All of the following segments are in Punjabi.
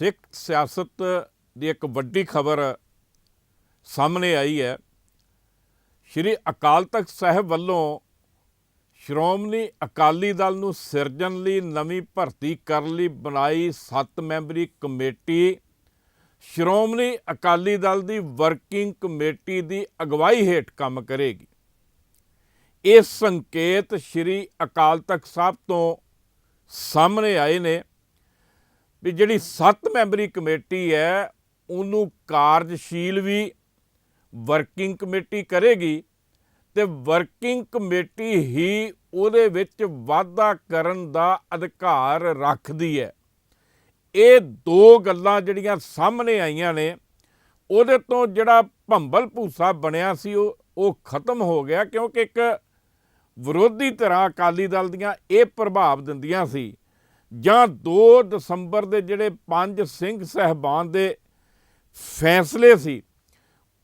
ਸਿੱਖ ਸਿਆਸਤ ਦੀ ਇੱਕ ਵੱਡੀ ਖਬਰ ਸਾਹਮਣੇ ਆਈ ਹੈ। ਸ਼੍ਰੀ ਅਕਾਲ ਤਖਤ ਸਾਹਿਬ ਵੱਲੋਂ ਸ਼੍ਰੋਮਣੀ ਅਕਾਲੀ ਦਲ ਨੂੰ ਸਿਰਜਣ ਲਈ ਨਵੀਂ ਭਰਤੀ ਕਰਨ ਲਈ ਬਣਾਈ 7 ਮੈਂਬਰੀ ਕਮੇਟੀ, ਸ਼੍ਰੋਮਣੀ ਅਕਾਲੀ ਦਲ ਦੀ ਵਰਕਿੰਗ ਕਮੇਟੀ ਦੀ ਅਗਵਾਈ ਹੇਠ ਕੰਮ ਕਰੇਗੀ। ਇਹ ਸੰਕੇਤ ਸ਼੍ਰੀ ਅਕਾਲ ਤਖਤ ਸਾਹਿਬ ਤੋਂ ਸਾਹਮਣੇ ਆਏ ਨੇ। ਵੀ ਜਿਹੜੀ 7 ਮੈਂਬਰੀ ਕਮੇਟੀ ਹੈ, ਉਹਨੂੰ ਕਾਰਜਸ਼ੀਲ ਵੀ ਵਰਕਿੰਗ ਕਮੇਟੀ ਕਰੇਗੀ ਤੇ ਵਰਕਿੰਗ ਕਮੇਟੀ ਹੀ ਉਹਦੇ ਵਿੱਚ ਵਾਧਾ ਕਰਨ ਦਾ ਅਧਿਕਾਰ ਰੱਖਦੀ ਹੈ। ਇਹ ਦੋ ਗੱਲਾਂ ਜਿਹੜੀਆਂ ਸਾਹਮਣੇ ਆਈਆਂ ਨੇ, ਉਹਦੇ ਤੋਂ ਜਿਹੜਾ ਭੰਬਲ ਭੂਸਾ ਬਣਿਆ ਸੀ, ਉਹ ਉਹ ਖਤਮ ਹੋ ਗਿਆ ਕਿਉਂਕਿ ਇੱਕ ਵਿਰੋਧੀ ਧਿਰਾਂ ਅਕਾਲੀ ਦਲ ਦੀਆਂ ਇਹ ਪ੍ਰਭਾਵ ਦਿੰਦੀਆਂ ਸੀ ਜਾਂ 2 ਦਸੰਬਰ ਦੇ ਜਿਹੜੇ ਪੰਜ ਸਿੰਘ ਸਹਿਬਾਨ ਦੇ ਫੈਸਲੇ ਸੀ,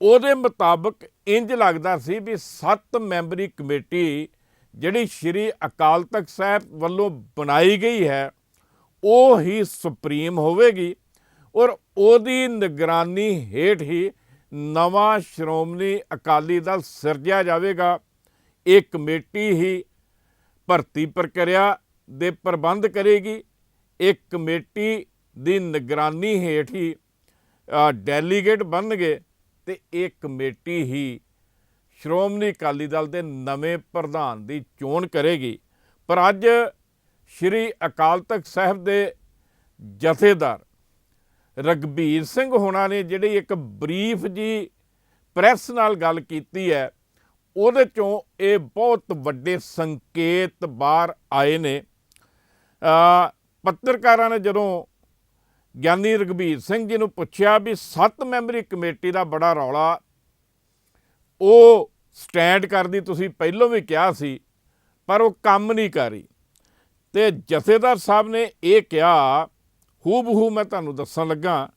ਉਹਦੇ ਮੁਤਾਬਕ ਇੰਜ ਲੱਗਦਾ ਸੀ ਵੀ 7 ਮੈਂਬਰੀ ਕਮੇਟੀ ਜਿਹੜੀ ਸ਼੍ਰੀ ਅਕਾਲ ਤਖਤ ਸਾਹਿਬ ਵੱਲੋਂ ਬਣਾਈ ਗਈ ਹੈ, ਉਹ ਹੀ ਸੁਪਰੀਮ ਹੋਵੇਗੀ ਔਰ ਉਹਦੀ ਨਿਗਰਾਨੀ ਹੇਠ ਹੀ ਨਵਾਂ ਸ਼੍ਰੋਮਣੀ ਅਕਾਲੀ ਦਲ ਸਿਰਜਿਆ ਜਾਵੇਗਾ। ਇਹ ਕਮੇਟੀ ਹੀ ਭਰਤੀ ਪ੍ਰਕਿਰਿਆ ਦੇ ਪ੍ਰਬੰਧ ਕਰੇਗੀ। ਇਹ ਕਮੇਟੀ ਦੀ ਨਿਗਰਾਨੀ ਹੇਠ ਹੀ ਡੈਲੀਗੇਟ ਬਣਨਗੇ ਤੇ ਇਹ ਕਮੇਟੀ ਹੀ ਸ਼੍ਰੋਮਣੀ ਅਕਾਲੀ ਦਲ ਦੇ ਨਵੇਂ ਪ੍ਰਧਾਨ ਦੀ ਚੋਣ ਕਰੇਗੀ। ਪਰ ਅੱਜ ਸ਼੍ਰੀ ਅਕਾਲ ਤਖਤ ਸਾਹਿਬ ਦੇ ਜਥੇਦਾਰ ਰਗਬੀਰ ਸਿੰਘ ਹੋਣਾ ਨੇ ਜਿਹੜੀ ਇੱਕ ਬਰੀਫ ਜੀ ਪ੍ਰੈਸ ਨਾਲ ਗੱਲ ਕੀਤੀ ਹੈ, ਉਹਦੇ ਚੋਂ ਇਹ ਬਹੁਤ ਵੱਡੇ ਸੰਕੇਤ ਬਾਹਰ ਆਏ ਨੇ। ਪੱਤਰਕਾਰਾਂ ਨੇ ਜਦੋਂ ਗਿਆਨੀ ਰਗਬੀਰ ਸਿੰਘ ਜੀ ਨੂੰ ਪੁੱਛਿਆ ਵੀ ਸੱਤ ਮੈਂਬਰੀ ਕਮੇਟੀ ਦਾ ਬੜਾ ਰੌਲਾ, ਉਹ ਸਟੈਂਡ ਕਰਦੀ, ਤੁਸੀਂ ਪਹਿਲਾਂ ਵੀ ਕਿਹਾ ਸੀ, ਪਰ ਉਹ ਕੰਮ ਨਹੀਂ ਕਰ ਰਹੀ। ਤੇ ਜਥੇਦਾਰ ਸਾਹਿਬ ਨੇ ਇਹ ਕਿਹਾ ਹੂ ਬਹੂ ਮੈਂ ਤੁਹਾਨੂੰ ਦੱਸਣ ਲੱਗਾ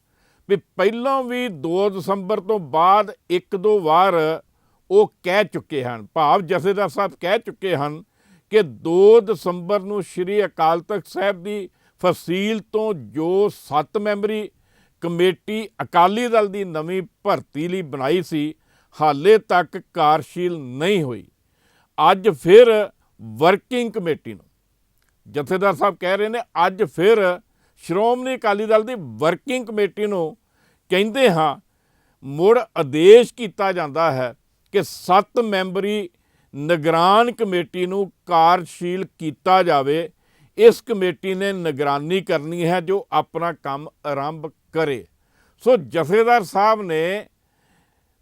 ਵੀ ਪਹਿਲਾਂ ਵੀ 2 ਦਸੰਬਰ ਤੋਂ ਬਾਅਦ ਇੱਕ ਦੋ ਵਾਰ ਉਹ ਕਹਿ ਚੁੱਕੇ ਹਨ, ਭਾਵ ਜਥੇਦਾਰ ਸਾਹਿਬ ਕਹਿ ਚੁੱਕੇ ਹਨ ਕਿ 2 ਦਸੰਬਰ ਨੂੰ ਸ਼੍ਰੀ ਅਕਾਲ ਤਖਤ ਸਾਹਿਬ ਦੀ ਫਸੀਲ ਤੋਂ ਜੋ 7 ਮੈਂਬਰੀ ਕਮੇਟੀ ਅਕਾਲੀ ਦਲ ਦੀ ਨਵੀਂ ਭਰਤੀ ਲਈ ਬਣਾਈ ਸੀ, ਹਾਲੇ ਤੱਕ ਕਾਰਸ਼ੀਲ ਨਹੀਂ ਹੋਈ। ਅੱਜ ਫਿਰ ਵਰਕਿੰਗ ਕਮੇਟੀ ਨੂੰ। ਜਥੇਦਾਰ ਸਾਹਿਬ ਕਹਿ ਰਹੇ ਨੇ, ਅੱਜ ਫਿਰ ਸ਼੍ਰੋਮਣੀ ਅਕਾਲੀ ਦਲ ਦੀ ਵਰਕਿੰਗ ਕਮੇਟੀ ਨੂੰ ਕਹਿੰਦੇ ਹਾਂ, ਮੁੜ ਆਦੇਸ਼ ਕੀਤਾ ਜਾਂਦਾ ਹੈ ਕਿ 7 ਮੈਂਬਰੀ ਨਿਗਰਾਨ ਕਮੇਟੀ ਨੂੰ ਕਾਰਜਸ਼ੀਲ ਕੀਤਾ ਜਾਵੇ, ਇਸ ਕਮੇਟੀ ਨੇ ਨਿਗਰਾਨੀ ਕਰਨੀ ਹੈ ਜੋ ਆਪਣਾ ਕੰਮ ਆਰੰਭ ਕਰੇ। ਸੋ ਜਥੇਦਾਰ ਸਾਹਿਬ ਨੇ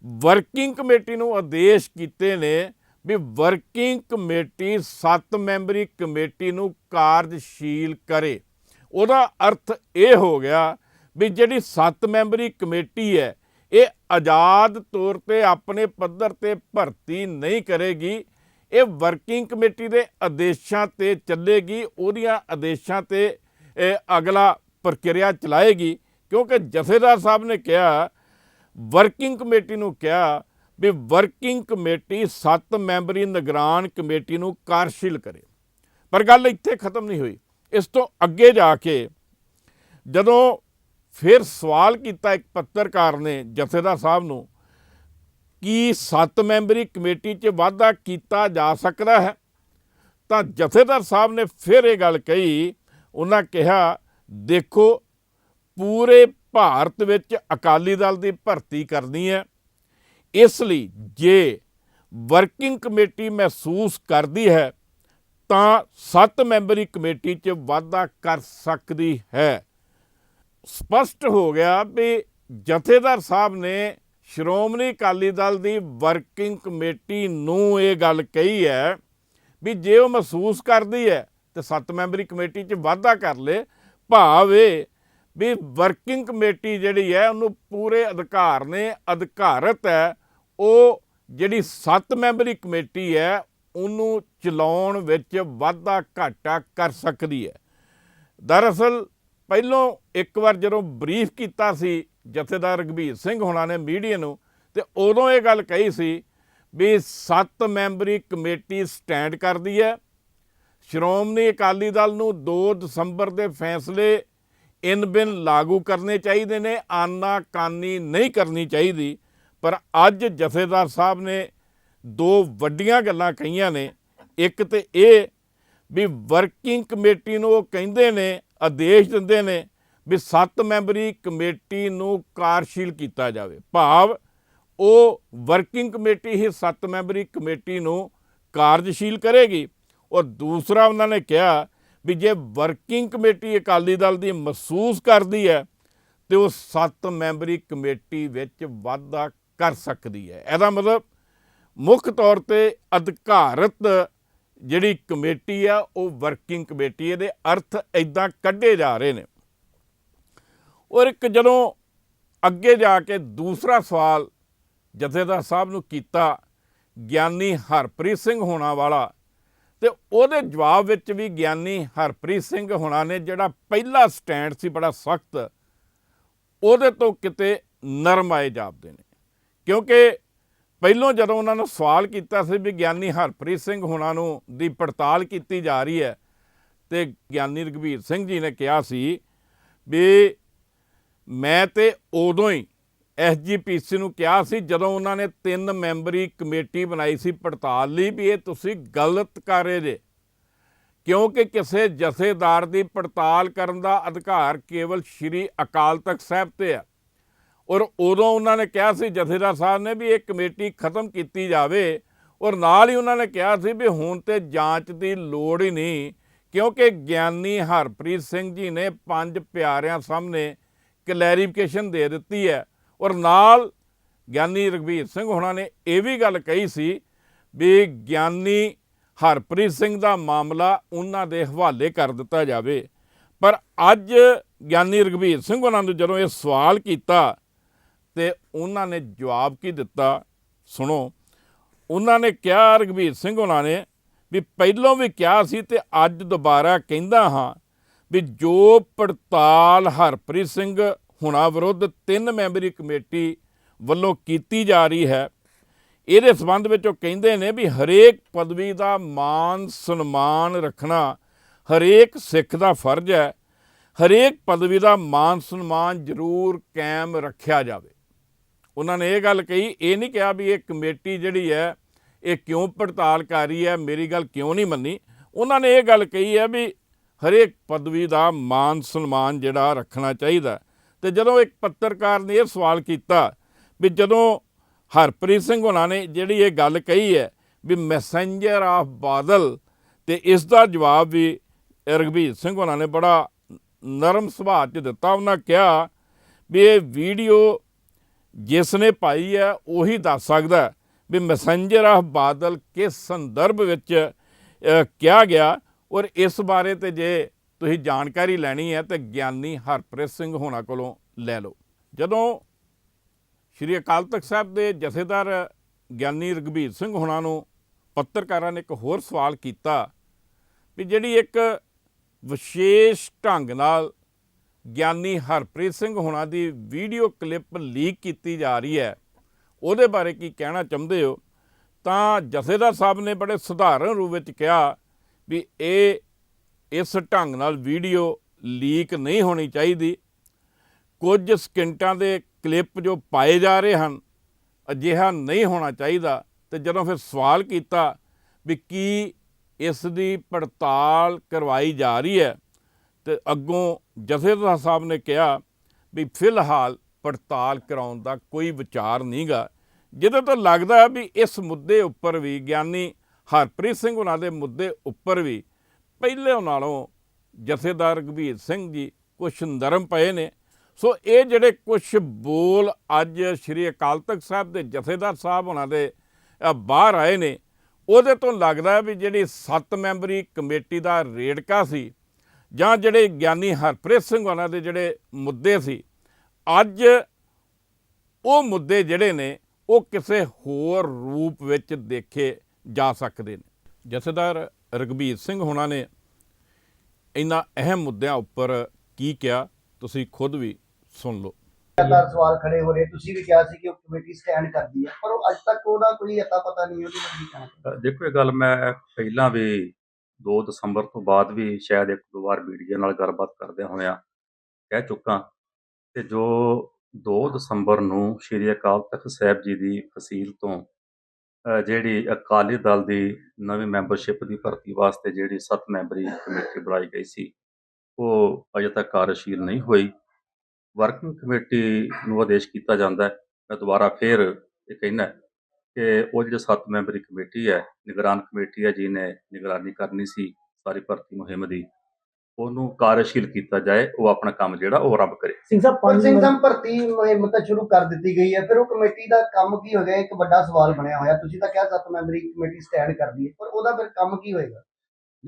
ਵਰਕਿੰਗ ਕਮੇਟੀ ਨੂੰ ਆਦੇਸ਼ ਕੀਤੇ ਨੇ ਵੀ ਵਰਕਿੰਗ ਕਮੇਟੀ 7 ਮੈਂਬਰੀ ਕਮੇਟੀ ਨੂੰ ਕਾਰਜਸ਼ੀਲ ਕਰੇ। ਉਹਦਾ ਅਰਥ ਇਹ ਹੋ ਗਿਆ ਵੀ ਜਿਹੜੀ 7 ਮੈਂਬਰੀ ਕਮੇਟੀ ਹੈ ਇਹ ਆਜ਼ਾਦ ਤੌਰ ਤੇ ਆਪਣੇ ਪੱਧਰ ਤੇ ਭਰਤੀ ਨਹੀਂ ਕਰੇਗੀ, ਇਹ ਵਰਕਿੰਗ ਕਮੇਟੀ ਦੇ ਆਦੇਸ਼ਾਂ ਤੇ ਚੱਲੇਗੀ, ਉਹਦੀਆਂ ਆਦੇਸ਼ਾਂ ਤੇ ਅਗਲਾ ਪ੍ਰਕਿਰਿਆ ਚਲਾਏਗੀ, ਕਿਉਂਕਿ ਜਥੇਦਾਰ ਸਾਹਿਬ ਨੇ ਕਿਹਾ ਵਰਕਿੰਗ ਕਮੇਟੀ ਨੂੰ ਕਿਹਾ ਵੀ ਵਰਕਿੰਗ ਕਮੇਟੀ 7 ਮੈਂਬਰੀ ਨਿਗਰਾਨ ਕਮੇਟੀ ਨੂੰ ਕਾਰਜਸ਼ੀਲ ਕਰੇ। ਪਰ ਗੱਲ ਇੱਥੇ ਖਤਮ ਨਹੀਂ ਹੋਈ। ਇਸ ਤੋਂ ਅੱਗੇ ਜਾ ਕੇ ਜਦੋਂ ਫਿਰ ਸਵਾਲ ਕੀਤਾ ਇੱਕ ਪੱਤਰਕਾਰ ਨੇ ਜਥੇਦਾਰ ਸਾਹਿਬ ਨੂੰ ਕਿ 7 ਮੈਂਬਰੀ ਕਮੇਟੀ 'ਚ ਵਾਧਾ ਕੀਤਾ ਜਾ ਸਕਦਾ ਹੈ? ਤਾਂ ਜਥੇਦਾਰ ਸਾਹਿਬ ਨੇ ਫਿਰ ਇਹ ਗੱਲ ਕਹੀ, ਉਹਨਾਂ ਕਿਹਾ, ਦੇਖੋ, ਪੂਰੇ ਭਾਰਤ ਵਿੱਚ ਅਕਾਲੀ ਦਲ ਦੀ ਭਰਤੀ ਕਰਨੀ ਹੈ। ਇਸ ਲਈ ਜੇ ਵਰਕਿੰਗ ਕਮੇਟੀ ਮਹਿਸੂਸ ਕਰਦੀ ਹੈ, ਤਾਂ 7 ਮੈਂਬਰੀ ਕਮੇਟੀ 'ਚ ਵਾਧਾ ਕਰ ਸਕਦੀ ਹੈ। ਸਪਸ਼ਟ ਹੋ ਗਿਆ ਵੀ ਜਥੇਦਾਰ ਸਾਹਿਬ ਨੇ ਸ਼੍ਰੋਮਣੀ ਅਕਾਲੀ ਦਲ ਦੀ ਵਰਕਿੰਗ ਕਮੇਟੀ ਨੂੰ ਇਹ ਗੱਲ ਕਹੀ ਹੈ ਵੀ ਜੇ ਉਹ ਮਹਿਸੂਸ ਕਰਦੀ ਹੈ ਤੇ 7 ਮੈਂਬਰੀ ਕਮੇਟੀ 'ਚ ਵਾਧਾ ਕਰ ਲੇ, ਭਾਵ ਇਹ ਵੀ ਵਰਕਿੰਗ ਕਮੇਟੀ ਜਿਹੜੀ ਹੈ ਉਹਨੂੰ ਪੂਰੇ ਅਧਿਕਾਰ ਨੇ ਅਧਿਕਾਰਤ ਹੈ, ਉਹ ਜਿਹੜੀ 7 ਮੈਂਬਰੀ ਕਮੇਟੀ ਹੈ, ਉਹਨੂੰ ਚਲਾਉਣ ਵਿੱਚ ਵਾਧਾ ਘਾਟਾ ਕਰ ਸਕਦੀ ਹੈ। ਦਰਅਸਲ ਪਹਿਲੋਂ ਇੱਕ ਵਾਰ ਜਦੋਂ ਬਰੀਫ ਕੀਤਾ ਸੀ ਜਥੇਦਾਰ ਰਗਵੀਰ ਸਿੰਘ ਹੋਣਾ ਨੇ ਮੀਡੀਆ ਨੂੰ, ਤੇ ਉਦੋਂ ਇਹ ਗੱਲ ਕਹੀ ਸੀ ਵੀ ਸੱਤ ਮੈਂਬਰੀ ਕਮੇਟੀ ਸਟੈਂਡ ਕਰਦੀ ਹੈ। ਸ਼੍ਰੋਮਣੀ ਅਕਾਲੀ ਦਲ ਨੂੰ 2 ਦਸੰਬਰ ਦੇ ਫੈਸਲੇ ਇਨ ਬਿਨ ਲਾਗੂ ਕਰਨੇ ਚਾਹੀਦੇ ਨੇ, ਆਨਾ ਕਾਨੀ ਨਹੀਂ ਕਰਨੀ ਚਾਹੀਦੀ। ਪਰ ਅੱਜ ਜਥੇਦਾਰ ਸਾਹਿਬ ਨੇ ਦੋ ਵੱਡੀਆਂ ਗੱਲਾਂ ਕਹੀਆਂ ਨੇ। ਇੱਕ ਤੇ ਇਹ ਵੀ ਵਰਕਿੰਗ ਕਮੇਟੀ ਨੂੰ ਉਹ ਕਹਿੰਦੇ ਨੇ ਆਦੇਸ਼ ਦਿੰਦੇ ਨੇ ਵੀ ਸੱਤ ਮੈਂਬਰੀ ਕਮੇਟੀ ਨੂੰ ਕਾਰਜਸ਼ੀਲ ਕੀਤਾ ਜਾਵੇ। ਭਾਵ ਉਹ ਵਰਕਿੰਗ ਕਮੇਟੀ ਹੀ ਸੱਤ ਮੈਂਬਰੀ ਕਮੇਟੀ ਨੂੰ ਕਾਰਜਸ਼ੀਲ ਕਰੇਗੀ। ਔਰ ਦੂਸਰਾ ਉਹਨਾਂ ਨੇ ਕਿਹਾ ਵੀ ਜੇ ਵਰਕਿੰਗ ਕਮੇਟੀ ਅਕਾਲੀ ਦਲ ਦੀ ਮਹਿਸੂਸ ਕਰਦੀ ਹੈ, ਤੇ ਉਹ ਸੱਤ ਮੈਂਬਰੀ ਕਮੇਟੀ ਵਿੱਚ ਵਾਧਾ ਕਰ ਸਕਦੀ ਹੈ। ਇਹਦਾ ਮਤਲਬ ਮੁੱਖ ਤੌਰ ਤੇ ਅਧਿਕਾਰਤ ਜਿਹੜੀ ਕਮੇਟੀ ਆ, ਉਹ ਵਰਕਿੰਗ ਕਮੇਟੀ ਇਹਦੇ ਅਰਥ ਇਦਾਂ ਕੱਢੇ ਜਾ ਰਹੇ ਨੇ। ਔਰ ਇੱਕ ਜਦੋਂ ਅੱਗੇ ਜਾ ਕੇ ਦੂਸਰਾ ਸਵਾਲ ਜਥੇਦਾਰ ਸਾਹਿਬ ਨੂੰ ਕੀਤਾ, ਗਿਆਨੀ ਹਰਪ੍ਰੀਤ ਸਿੰਘ ਹੋਣਾ ਵਾਲਾ, ਤੇ ਉਹਦੇ ਜਵਾਬ ਵਿੱਚ ਵੀ ਗਿਆਨੀ ਹਰਪ੍ਰੀਤ ਸਿੰਘ ਹੋਣਾ ਨੇ ਜਿਹੜਾ ਪਹਿਲਾ ਸਟੈਂਡ ਸੀ, ਬੜਾ ਸਖਤ, ਉਹਦੇ ਤੋਂ ਕਿਤੇ ਨਰਮ ਆਏ ਜਾਪਦੇ ਨੇ। ਕਿਉਂਕਿ ਪਹਿਲੋਂ ਜਦੋਂ ਉਹਨਾਂ ਨੂੰ ਸਵਾਲ ਕੀਤਾ ਸੀ ਵੀ ਗਿਆਨੀ ਹਰਪ੍ਰੀਤ ਸਿੰਘ ਹੋਣਾ ਨੂੰ ਦੀ ਪੜਤਾਲ ਕੀਤੀ ਜਾ ਰਹੀ ਹੈ, ਤੇ ਗਿਆਨੀ ਰਘਬੀਰ ਸਿੰਘ ਜੀ ਨੇ ਕਿਹਾ ਸੀ ਵੀ ਮੈਂ ਤੇ ਉਦੋਂ ਹੀ ਐਸਜੀਪੀਸੀ ਨੂੰ ਕਿਹਾ ਸੀ, ਜਦੋਂ ਉਹਨਾਂ ਨੇ ਤਿੰਨ ਮੈਂਬਰੀ ਕਮੇਟੀ ਬਣਾਈ ਸੀ ਪੜਤਾਲ ਲਈ ਵੀ ਇਹ ਤੁਸੀਂ ਗਲਤ ਕਰ ਰਹੇ ਜੇ। ਕਿਉਂਕਿ ਕਿਸੇ ਜਥੇਦਾਰ ਦੀ ਪੜਤਾਲ ਕਰਨ ਦਾ ਅਧਿਕਾਰ ਕੇਵਲ ਸ੍ਰੀ ਅਕਾਲ ਤਖਤ ਸਾਹਿਬ ਤੇ ਹੈ। ਔਰ ਉਦੋਂ ਉਹਨਾਂ ਨੇ ਕਿਹਾ ਸੀ, ਜਥੇਦਾਰ ਸਾਹਿਬ ਨੇ ਵੀ ਇਹ ਕਮੇਟੀ ਖਤਮ ਕੀਤੀ ਜਾਵੇ। ਔਰ ਨਾਲ ਹੀ ਉਹਨਾਂ ਨੇ ਕਿਹਾ ਸੀ ਵੀ ਹੁਣ ਤੇ ਜਾਂਚ ਦੀ ਲੋੜ ਹੀ ਨਹੀਂ, ਕਿਉਂਕਿ ਗਿਆਨੀ ਹਰਪ੍ਰੀਤ ਸਿੰਘ ਜੀ ਨੇ ਪੰਜ ਪਿਆਰਿਆਂ ਸਾਹਮਣੇ ਕਲੈਰੀਫਿਕੇਸ਼ਨ ਦੇ ਦਿੱਤੀ ਹੈ। ਔਰ ਨਾਲ ਗਿਆਨੀ ਰਘਬੀਰ ਸਿੰਘ ਹੋਣਾ ਨੇ ਇਹ ਵੀ ਗੱਲ ਕਹੀ ਸੀ ਵੀ ਗਿਆਨੀ ਹਰਪ੍ਰੀਤ ਸਿੰਘ ਦਾ ਮਾਮਲਾ ਉਹਨਾਂ ਦੇ ਹਵਾਲੇ ਕਰ ਦਿੱਤਾ ਜਾਵੇ। ਪਰ ਅੱਜ ਗਿਆਨੀ ਰਘਬੀਰ ਸਿੰਘ ਉਹਨਾਂ ਨੂੰ ਜਦੋਂ ਇਹ ਸਵਾਲ ਕੀਤਾ ਤੇ ਉਹਨਾਂ ਨੇ ਜਵਾਬ ਕੀ ਦਿੱਤਾ? ਸੁਣੋ, ਉਹਨਾਂ ਨੇ ਕਿਹਾ ਰਘਬੀਰ ਸਿੰਘ ਉਹਨਾਂ ਨੇ ਵੀ ਪਹਿਲਾਂ ਵੀ ਕਿਹਾ ਸੀ ਤੇ ਅੱਜ ਦੁਬਾਰਾ ਕਹਿੰਦਾ ਹਾਂ ਵੀ ਜੋ ਪੜਤਾਲ ਹਰਪ੍ਰੀਤ ਸਿੰਘ ਹੁਣਾ ਵਿਰੁੱਧ ਤਿੰਨ ਮੈਂਬਰੀ ਕਮੇਟੀ ਵੱਲੋਂ ਕੀਤੀ ਜਾ ਰਹੀ ਹੈ, ਇਹਦੇ ਸੰਬੰਧ ਵਿੱਚ ਉਹ ਕਹਿੰਦੇ ਨੇ ਵੀ ਹਰੇਕ ਪਦਵੀ ਦਾ ਮਾਨ ਸਨਮਾਨ ਰੱਖਣਾ ਹਰੇਕ ਸਿੱਖ ਦਾ ਫਰਜ਼ ਹੈ, ਹਰੇਕ ਪਦਵੀ ਦਾ ਮਾਨ ਸਨਮਾਨ ਜ਼ਰੂਰ ਕਾਇਮ ਰੱਖਿਆ ਜਾਵੇ। ਉਹਨਾਂ ਨੇ ਇਹ ਗੱਲ ਕਹੀ, ਇਹ ਨਹੀਂ ਕਿਹਾ ਵੀ ਇਹ ਕਮੇਟੀ ਜਿਹੜੀ ਹੈ, ਇਹ ਕਿਉਂ ਪੜਤਾਲ ਕਰ ਰਹੀ ਹੈ, ਮੇਰੀ ਗੱਲ ਕਿਉਂ ਨਹੀਂ ਮੰਨੀ। ਉਹਨਾਂ ਨੇ ਇਹ ਗੱਲ ਕਹੀ ਹੈ ਵੀ ਹਰੇਕ ਪਦਵੀ ਦਾ ਮਾਨ ਸਨਮਾਨ ਜਿਹੜਾ ਰੱਖਣਾ ਚਾਹੀਦਾ ਤੇ ਜਦੋਂ ਇੱਕ ਪੱਤਰਕਾਰ ਨੇ ਇਹ ਸਵਾਲ ਕੀਤਾ ਵੀ ਜਦੋਂ ਹਰਪ੍ਰੀਤ ਸਿੰਘ ਹੋਣਾ ਨੇ ਜਿਹੜੀ ਇਹ ਗੱਲ ਕਹੀ ਹੈ ਵੀ ਮੈਸੇਂਜਰ ਆਫ ਬਾਦਲ, ਤੇ ਇਸ ਦਾ ਜਵਾਬ ਵੀ ਰਘਬੀਰ ਸਿੰਘ ਹੋਣਾ ਨੇ ਬੜਾ ਨਰਮ ਸੁਭਾਅ 'ਚ ਦਿੱਤਾ। ਉਹਨਾਂ ਕਿਹਾ ਵੀ ਇਹ ਵੀਡੀਓ ਜਿਸ ਨੇ ਪਾਈ ਹੈ, ਉਹੀ ਦੱਸ ਸਕਦਾ ਵੀ ਮੈਸੇਂਜਰ ਆਫ ਬਾਦਲ ਕਿਸ ਸੰਦਰਭ ਵਿੱਚ ਕਿਹਾ ਗਿਆ ਔਰ ਇਸ ਬਾਰੇ ਤੇ ਜੇ ਤੁਸੀਂ ਜਾਣਕਾਰੀ ਲੈਣੀ ਹੈ ਤੇ ਗਿਆਨੀ ਹਰਪ੍ਰੀਤ ਸਿੰਘ ਹੋਣਾ ਕੋਲੋਂ ਲੈ ਲਓ। ਜਦੋਂ ਸ਼੍ਰੀ ਅਕਾਲ ਤਖਤ ਸਾਹਿਬ ਦੇ ਜਥੇਦਾਰ ਗਿਆਨੀ ਰਘਬੀਰ ਸਿੰਘ ਹੋਣਾ ਨੂੰ ਪੱਤਰਕਾਰਾਂ ਨੇ ਇੱਕ ਹੋਰ ਸਵਾਲ ਕੀਤਾ ਵੀ ਜਿਹੜੀ ਇੱਕ ਵਿਸ਼ੇਸ਼ ਢੰਗ ਨਾਲ ਗਿਆਨੀ ਹਰਪ੍ਰੀਤ ਸਿੰਘ ਹੋਣਾ ਦੀ ਵੀਡੀਓ ਕਲਿੱਪ ਲੀਕ ਕੀਤੀ ਜਾ ਰਹੀ ਹੈ। ਉਹਦੇ ਬਾਰੇ ਕੀ ਕਹਿਣਾ ਚਾਹੁੰਦੇ ਹੋ? ਤਾਂ ਜਥੇਦਾਰ ਸਾਹਿਬ ਨੇ ਬੜੇ ਸਧਾਰਨ ਰੂਪ ਵਿੱਚ ਕਿਹਾ ਵੀ ਇਹ ਇਸ ਢੰਗ ਨਾਲ ਵੀਡੀਓ ਲੀਕ ਨਹੀਂ ਹੋਣੀ ਚਾਹੀਦੀ। ਕੁਝ ਸਕਿੰਟਾਂ ਦੇ ਕਲਿੱਪ ਜੋ ਪਾਏ ਜਾ ਰਹੇ ਹਨ, ਅਜਿਹਾ ਨਹੀਂ ਹੋਣਾ ਚਾਹੀਦਾ। ਤੇ ਜਦੋਂ ਫਿਰ ਸਵਾਲ ਕੀਤਾ ਵੀ ਕੀ ਇਸ ਦੀ ਪੜਤਾਲ ਕਰਵਾਈ ਜਾ ਰਹੀ ਹੈ ਤੇ ਅੱਗੋਂ ਜਥੇਦਾਰ ਸਾਹਿਬ ਨੇ ਕਿਹਾ ਵੀ ਫਿਲਹਾਲ ਪੜਤਾਲ ਕਰਾਉਣ ਦਾ ਕੋਈ ਵਿਚਾਰ ਨਹੀਂਗਾ, ਜਿਹਦੇ ਤੋਂ ਲੱਗਦਾ ਹੈ ਵੀ ਇਸ ਮੁੱਦੇ ਉੱਪਰ ਵੀ, ਗਿਆਨੀ ਹਰਪ੍ਰੀਤ ਸਿੰਘ ਉਹਨਾਂ ਦੇ ਮੁੱਦੇ ਉੱਪਰ ਵੀ ਪਹਿਲੇ ਨਾਲੋਂ ਜਥੇਦਾਰ ਰਘਬੀਰ ਸਿੰਘ ਜੀ ਕੁਝ ਨਰਮ ਪਏ ਨੇ। ਸੋ ਇਹ ਜਿਹੜੇ ਕੁਝ ਬੋਲ ਅੱਜ ਸ੍ਰੀ ਅਕਾਲ ਤਖਤ ਸਾਹਿਬ ਦੇ ਜਥੇਦਾਰ ਸਾਹਿਬ ਉਹਨਾਂ ਦੇ ਬਾਹਰ ਆਏ ਨੇ, ਉਹਦੇ ਤੋਂ ਲੱਗਦਾ ਵੀ ਜਿਹੜੀ ਸੱਤ ਮੈਂਬਰੀ ਕਮੇਟੀ ਦਾ ਰੇੜਕਾ ਸੀ ਜਾਂ ਜਿਹੜੇ ਗਿਆਨੀ ਹਰਪ੍ਰੀਤ ਸਿੰਘ ਉਹਨਾਂ ਦੇ ਜਿਹੜੇ ਮੁੱਦੇ ਸੀ ਅੱਜ ਉਹ ਮੁੱਦੇ ਜਿਹੜੇ ਨੇ ਉਹ ਕਿਸੇ ਹੋਰ ਰੂਪ ਵਿੱਚ ਦੇਖੇ ਜਾ ਸਕਦੇ ਨੇ। ਜਥੇਦਾਰ ਰਘਬੀਰ ਸਿੰਘ ਹੋਣਾ ਨੇ ਇਹਨਾਂ ਅਹਿਮ ਮੁੱਦਿਆਂ ਉੱਪਰ ਕੀ ਕਿਹਾ ਤੁਸੀਂ ਖੁਦ ਵੀ ਸੁਣ ਲਓ। ਲਗਾਤਾਰ ਸਵਾਲ ਖੜੇ ਹੋ ਰਹੇ ਤੁਸੀਂ ਵੀ ਕਿਹਾ ਸੀ ਕਿ ਉਹ ਕਮੇਟੀ ਸਟੈਂਡ ਕਰਦੀ ਹੈ ਪਰ ਉਹ ਅੱਜ ਤੱਕ ਉਹਦਾ ਕੋਈ ਅਤਾ ਪਤਾ ਨਹੀਂ ਉਹਦੀ ਕੀ ਕਹਿਣਾ ਦੇਖੋ ਇਹ ਗੱਲ ਮੈਂ ਪਹਿਲਾਂ ਵੀ 2 ਦਸੰਬਰ ਤੋਂ ਬਾਅਦ ਵੀ ਸ਼ਾਇਦ ਇੱਕ ਦੋ ਵਾਰ ਮੀਡੀਆ ਨਾਲ ਗੱਲਬਾਤ ਕਰਦਿਆਂ ਹੋਇਆਂ ਕਹਿ ਚੁੱਕਾ ਕਿ ਜੋ 2 ਦਸੰਬਰ ਨੂੰ ਸ੍ਰੀ ਅਕਾਲ ਤਖਤ ਸਾਹਿਬ ਜੀ ਦੀ ਫਸੀਲ ਤੋਂ ਜਿਹੜੀ ਅਕਾਲੀ ਦਲ ਦੀ ਨਵੀਂ ਮੈਂਬਰਸ਼ਿਪ ਦੀ ਭਰਤੀ ਵਾਸਤੇ ਜਿਹੜੀ 7 ਮੈਂਬਰੀ ਕਮੇਟੀ ਬਣਾਈ ਗਈ ਸੀ, ਉਹ ਅਜੇ ਤੱਕ ਕਾਰਜਸ਼ੀਲ ਨਹੀਂ ਹੋਈ। ਵਰਕਿੰਗ ਕਮੇਟੀ ਨੂੰ ਆਦੇਸ਼ ਕੀਤਾ ਜਾਂਦਾ ਹੈ। ਮੈਂ ਦੁਬਾਰਾ ਫੇਰ ਇਹ ਕਹਿਣਾ ਕਿ ਉਹ ਜਿਹੜੀ 7 ਮੈਂਬਰੀ ਕਮੇਟੀ ਹੈ ਨਿਗਰਾਨ ਕਮੇਟੀ ਹੈ ਜਿਹਨੇ ਨਿਗਰਾਨੀ ਕਰਨੀ ਸੀ ਸਾਰੀ ਭਰਤੀ ਮੁਹਿੰਮ ਦੀ ਉਹਨੂੰ ਕਾਰਜਸ਼ੀਲ ਕੀਤਾ ਜਾਏ ਉਹ ਆਪਣਾ ਕੰਮ ਜਿਹੜਾ ਉਹ ਆਰੰਭ ਕਰੇ। ਸਿੰਘ ਸਾਹਿਬ ਪੰਜ ਸਿੰਘ ਸਾਹਿਬ ਭਰਤੀ ਮੁਹਿੰਮ ਤਾਂ ਸ਼ੁਰੂ ਕਰ ਦਿੱਤੀ ਗਈ ਹੈ ਫਿਰ ਉਹ ਕਮੇਟੀ ਦਾ ਕੰਮ ਕੀ ਹੋ ਗਿਆ? ਇੱਕ ਵੱਡਾ ਸਵਾਲ ਬਣਿਆ ਹੋਇਆ। ਤੁਸੀਂ ਤਾਂ ਕਿਹਾ ਸੱਤ ਮੈਂਬਰੀ ਕਮੇਟੀ ਸਟੈਂਡ ਕਰਦੀ ਹੈ ਪਰ ਉਹਦਾ ਫਿਰ ਕੰਮ ਕੀ ਹੋਏਗਾ?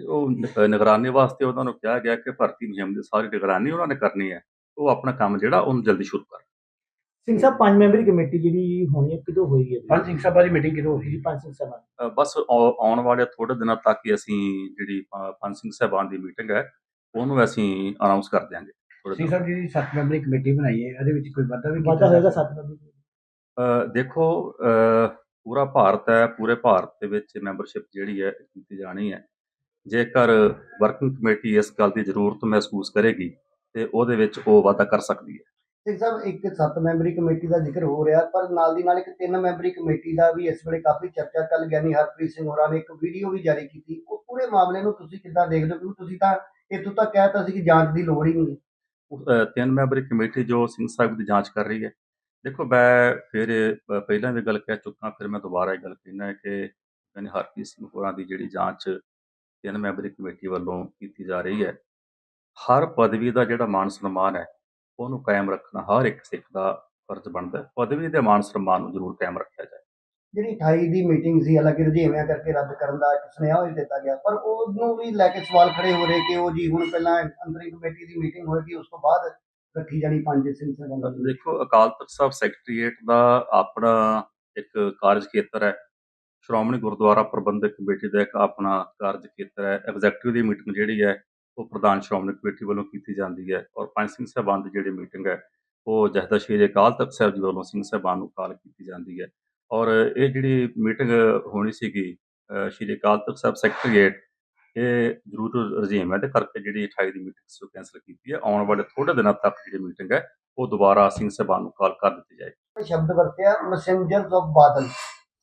ਉਹ ਨਿਗਰਾਨੀ ਵਾਸਤੇ ਉਹਨਾਂ ਨੂੰ ਕਿਹਾ ਗਿਆ ਕਿ ਭਰਤੀ ਮੁਹਿੰਮ ਦੀ ਸਾਰੀ ਨਿਗਰਾਨੀ ਉਹਨਾਂ ਨੇ ਕਰਨੀ ਹੈ। ਉਹ ਆਪਣਾ ਕੰਮ ਜਿਹੜਾ ਉਹਨੂੰ ਜਲਦੀ ਸ਼ੁਰੂ ਕਰ। ਸਿੰਘ ਸਾਹਿਬ ਪੰਜ ਮੈਂਬਰੀ ਕਮੇਟੀ ਜਿਹੜੀ ਹੋਣੀ ਹੈ ਕਿਦੋਂ ਹੋਈ ਹੈ? ਪੰਜ ਸਿੰਘ ਸਭਾ ਦੀ ਮੀਟਿੰਗ ਕਿਦੋਂ ਜੀ ਪੰਜ ਸਿੰਘ ਅ, ਬਸ ਆਉ- ਆਉਣ ਵਾਲੇ ਥੋੜੇ ਦਿਨਾਂ ਤੱਕ ਹੀ ਅਸੀਂ ਜਿਹੜੀ ਪੰਜ ਸਿੰਘ ਸਾਹਿਬਾਨ ਦੀ ਮੀਟਿੰਗ ਹੈ ਉਹਨੂੰ ਅਸੀਂ ਅਨਾਉਂਸ ਕਰ ਦਿਆਂਗੇ ਥੋੜੇ ਦਿਨਾਂ ਸਾਹਿਬ ਜੀ ਸੱਤ ਮੈਂਬਰੀ ਕਮੇਟੀ ਬਣਾਈ ਹੈ ਇਹਦੇ ਵਿੱਚ ਕੋਈ ਵਾਧਾ ਵੀ ਵਾਧਾ ਹੋਏਗਾ ਸੱਤ ਮੈਂਬਰੀ। ਅ, ਦੇਖੋ ਅ, ਪੂਰਾ ਭਾਰਤ ਹੈ ਪੂਰੇ ਭਾਰਤ ਦੇ ਵਿੱਚ ਮੈਂਬਰਸ਼ਿਪ ਜਿਹੜੀ ਹੈ ਕੀਤੀ ਜਾਣੀ ਹੈ। ਜੇਕਰ ਵਰਕਿੰਗ ਕਮੇਟੀ ਇਸ ਗੱਲ ਦੀ ਜ਼ਰੂਰਤ ਮਹਿਸੂਸ ਕਰੇਗੀ ਤੇ ਉਹਦੇ ਵਿੱਚ ਉਹ ਵਾਧਾ ਕਰ ਸਕਦੀ ਹੈ। ਸਿੰਘ ਸਾਹਿਬ, ਇੱਕ ਸੱਤ ਮੈਂਬਰੀ ਕਮੇਟੀ ਦਾ ਜ਼ਿਕਰ ਹੋ ਰਿਹਾ, ਪਰ ਨਾਲ ਦੀ ਨਾਲ ਇੱਕ ਤਿੰਨ ਮੈਂਬਰੀ ਕਮੇਟੀ ਦਾ ਵੀ ਇਸ ਵੇਲੇ ਕਾਫੀ ਚਰਚਾ ਕੱਲ ਗਿਆਨੀ ਹਰਪ੍ਰੀਤ ਸਿੰਘ ਹੋਰਾਂ ਨੇ ਇੱਕ ਵੀਡੀਓ ਵੀ ਜਾਰੀ ਕੀਤੀ। ਉਹ ਪੂਰੇ ਮਾਮਲੇ ਨੂੰ ਤੁਸੀਂ ਕਿੱਦਾਂ ਦੇਖਦੇ ਹੋ? ਤੁਸੀਂ ਤਾਂ ਇੱਥੋਂ ਤੱਕ ਕਹਿਤਾ ਸੀ ਕਿ ਜਾਂਚ ਦੀ ਲੋੜ ਹੀ ਨਹੀਂ ਤਿੰਨ ਮੈਂਬਰੀ ਕਮੇਟੀ ਜੋ ਸਿੰਘ ਸਾਹਿਬ ਦੀ ਜਾਂਚ ਕਰ ਰਹੀ ਹੈ। ਦੇਖੋ, ਮੈਂ ਫਿਰ ਪਹਿਲਾਂ ਵੀ ਗੱਲ ਕਹਿ ਚੁੱਕਾ, ਫਿਰ ਮੈਂ ਦੁਬਾਰਾ ਇਹ ਗੱਲ ਕਹਿਣਾ ਕਿ ਯਾਨੀ ਹਰਪ੍ਰੀਤ ਸਿੰਘ ਹੋਰਾਂ ਦੀ ਜਿਹੜੀ ਜਾਂਚ ਤਿੰਨ ਮੈਂਬਰੀ ਕਮੇਟੀ ਵੱਲੋਂ ਕੀਤੀ ਜਾ ਰਹੀ ਹੈ। ਹਰ ਪਦਵੀ ਦਾ ਜਿਹੜਾ ਮਾਨ ਸਨਮਾਨ ਹੈ ਉਹਨੂੰ ਕਾਇਮ ਰੱਖਣਾ ਹਰ ਇੱਕ ਸਿੱਖ ਦਾ ਫਰਜ਼ ਬਣਦਾ ਹੈ। ਪਦਵੀ ਦੇ ਮਾਨ ਸਨਮਾਨ ਨੂੰ ਜ਼ਰੂਰ ਕਾਇਮ ਰੱਖਿਆ ਜਾਏ। ਜਿਹੜੀ 28 ਦੀ ਮੀਟਿੰਗ ਸੀ ਹਾਲਾਂਕਿ ਰੁਝੇਵਿਆਂ ਕਰਕੇ ਰੱਦ ਕਰਨ ਦਾ ਸੁਨੇਹਾ ਵੀ ਦਿੱਤਾ ਗਿਆ ਪਰ ਉਹਨੂੰ ਵੀ ਲੈ ਕੇ ਸਵਾਲ ਖੜੇ ਹੋ ਰਹੇ ਕਿ ਉਹ ਜੀ ਹੁਣ ਪਹਿਲਾਂ ਅੰਤਰੀ ਕਮੇਟੀ ਦੀ ਮੀਟਿੰਗ ਹੋਏਗੀ ਉਸ ਤੋਂ ਬਾਅਦ ਰੱਖੀ ਜਾਣੀ ਪੰਜ ਸਿੰਘ ਦੀ। ਦੇਖੋ ਅਕਾਲ ਤਖਤ ਸਾਹਿਬ ਸੈਕਟਰੀਏਟ ਦਾ ਆਪਣਾ ਇੱਕ ਕਾਰਜ ਖੇਤਰ ਹੈ। ਸ਼੍ਰੋਮਣੀ ਗੁਰਦੁਆਰਾ ਪ੍ਰਬੰਧਕ ਕਮੇਟੀ ਦਾ ਇੱਕ ਆਪਣਾ ਕਾਰਜ ਖੇਤਰ ਹੈ। ਐਗਜ਼ੈਕਟਿਵ ਦੀ ਮੀਟਿੰਗ ਜਿਹੜੀ ਹੈ ਉਹ ਪ੍ਰਧਾਨ ਸ਼੍ਰੋਮਣੀ ਕਮੇਟੀ ਵੱਲੋਂ ਕੀਤੀ ਜਾਂਦੀ ਹੈ ਔਰ ਪੰਜ ਸਿੰਘ ਸਾਹਿਬਾਨ ਦੀ ਜਿਹੜੀ ਮੀਟਿੰਗ ਹੈ, ਉਹ ਜਥੇਦਾਰ ਸ਼੍ਰੀ ਅਕਾਲ ਤਖਤ ਸਾਹਿਬ ਜੀ ਵੱਲੋਂ ਸਿੰਘ ਸਾਹਿਬਾਨ ਨੂੰ ਕਾਲ ਕੀਤੀ ਜਾਂਦੀ ਹੈ ਔਰ ਇਹ ਜਿਹੜੀ ਮੀਟਿੰਗ ਹੋਣੀ ਸੀਗੀ ਸ਼੍ਰੀ ਅਕਾਲ ਤਖਤ ਸਾਹਿਬ ਸੈਕਟਰੀਏਟ, ਇਹ ਜ਼ਰੂਰ ਰਜੀਮ ਹੈ ਤੇ ਕਰਕੇ ਜਿਹੜੀ 28 ਦੀ ਮੀਟਿੰਗ ਸੀ ਉਹ ਕੈਂਸਲ ਕੀਤੀ ਹੈ। ਆਉਣ ਵਾਲੇ ਥੋੜੇ ਦਿਨਾਂ ਤੱਕ ਜਿਹੜੀ ਮੀਟਿੰਗ ਹੈ, ਉਹ ਦੁਬਾਰਾ ਸਿੰਘ ਸਾਹਿਬਾਨ ਨੂੰ ਕਾਲ ਕਰ ਦਿੱਤੀ ਜਾਏਗੀ। ਸ਼ਬਦ ਵਰਤਿਆ ਮੈਸੇਂਜਰਸ ਆਫ ਬਾਦਲ।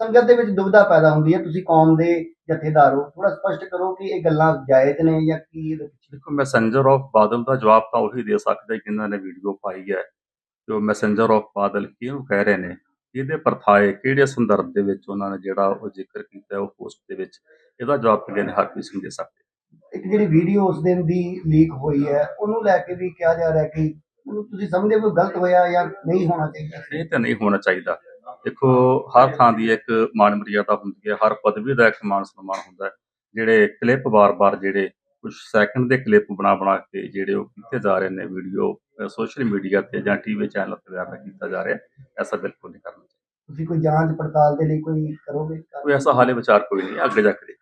ਸੰਗਤ ਦੇ ਵਿੱਚ ਦੁਬਿਧਾ ਪੈਦਾ ਹੁੰਦੀ ਹੈ। ਤੁਸੀਂ ਕੌਮ ਦੇ ਜਥੇਦਾਰ ਹੋ। ਥੋੜਾ ਸਪਸ਼ਟ ਕਰੋ ਕਿ ਇਹ ਗੱਲਾਂ ਜਾਇਜ਼ ਨੇ ਜਾਂ ਕੀ ਇਹਦੇ ਪਿੱਛੇ ਦੇਖੋ ਮੈਸੇਂਜਰ ਆਫ ਬਾਦਲ ਦਾ ਜਵਾਬ ਤਾਂ ਉਹੀ ਦੇ ਸਕਦਾ ਜਿਨ੍ਹਾਂ ਨੇ ਵੀਡੀਓ ਪਾਈ ਹੈ। ਜੋ ਮੈਸੇਂਜਰ ਆਫ ਬਾਦਲ ਕਿਹਨੂੰ ਕਹਿ ਰਹੇ ਨੇ? ਇਹਦੇ ਪਰਥਾਏ ਕਿਹੜੇ ਸੰਦਰਭ ਦੇ ਵਿੱਚ ਉਹਨਾਂ ਨੇ ਜਿਹੜਾ ਉਹ ਜ਼ਿਕਰ ਕੀਤਾ ਉਹ ਪੋਸਟ ਦੇ ਵਿੱਚ? ਇਹਦਾ ਜਵਾਬ ਤਾਂ ਨੇ ਹਰਪ੍ਰੀਤ ਸਿੰਘ ਦੇ ਸਕਦੇ। ਇੱਕ ਜਿਹੜੀ ਵੀਡੀਓ ਉਸ ਦਿਨ ਦੀ ਲੀਕ ਹੋਈ ਹੈ ਉਹਨੂੰ ਲੈ ਕੇ ਵੀ ਕਿਹਾ ਜਾ ਰਿਹਾ ਕਿ ਉਹਨੂੰ ਤੁਸੀਂ ਸਮਝਦੇ ਹੋ ਗਲਤ ਹੋਇਆ ਜਾਂ ਨਹੀਂ ਹੋਣਾ ਚਾਹੀਦਾ? ਇਹ ਤਾਂ ਨਹੀਂ ਹੋਣਾ ਚਾਹੀਦਾ। ਦੇਖੋ ਹਰ ਥਾਂ ਦੀ ਇੱਕ ਮਾਨ ਮਰਿਆਦਾ ਹੁੰਦੀ ਹੈ ਹਰ ਪਦਵੀ ਦਾ ਇੱਕ ਮਾਨ ਸਨਮਾਨ ਹੁੰਦਾ ਹੈ। ਜਿਹੜੇ ਕਲਿੱਪ ਬਾਰ-ਬਾਰ ਜਿਹੜੇ ਕੁਝ ਸੈਕਿੰਡ ਦੇ ਕਲਿੱਪ ਬਣਾ ਬਣਾ ਕੇ ਜਿਹੜੇ ਉਹ ਕੀਤੇ ਜਾ ਰਹੇ ਨੇ ਵੀਡੀਓ ਸੋਸ਼ਲ ਮੀਡੀਆ ਤੇ ਜਾਂ ਟੀਵੀ ਚੈਨਲ ਤੇ ਵਾਇਰਲ ਕੀਤਾ ਜਾ ਰਿਹਾ ਐਸਾ ਬਿਲਕੁਲ ਨਹੀਂ ਕਰਨਾ ਚਾਹੀਦਾ। ਤੁਸੀਂ ਕੋਈ ਜਾਂਚ ਪੜਤਾਲ ਦੇ ਲਈ ਕੋਈ ਕਰੋਗੇ? ਕੋਈ ਐਸਾ ਹਾਲੇ ਵਿਚਾਰ ਕੋਈ ਨਹੀਂ ਅੱਗੇ ਜਾ ਕੇ।